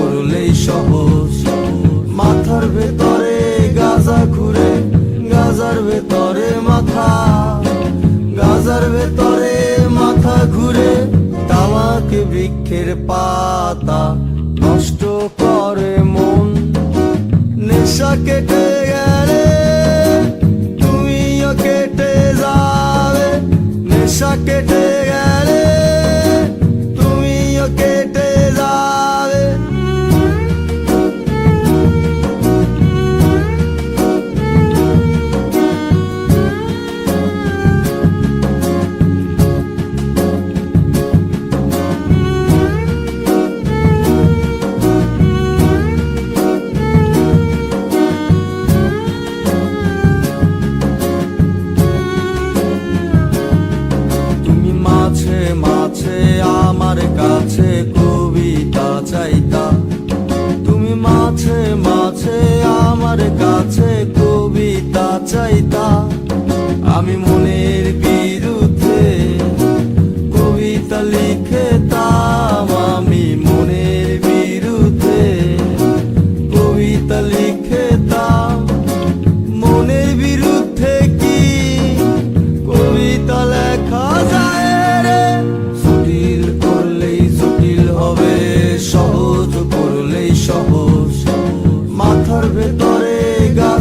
করলেই সহজ। মাথার ভেতরে গাজা ঘুরে গাজার ভেতরে মাথা। গাজার ভেতরে মাথা ঘুরে, তামাক বৃক্ষের পাতা নষ্ট করে মন। নেশা কেটে আমার কাছে কবিতা চাইতা তুমি মাঝে মাঝে আমার কাছে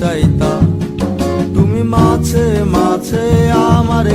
চাইতা। তুমি আমার কাছে আমারে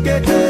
তুমিও কেটে যাবে নেশা কেটে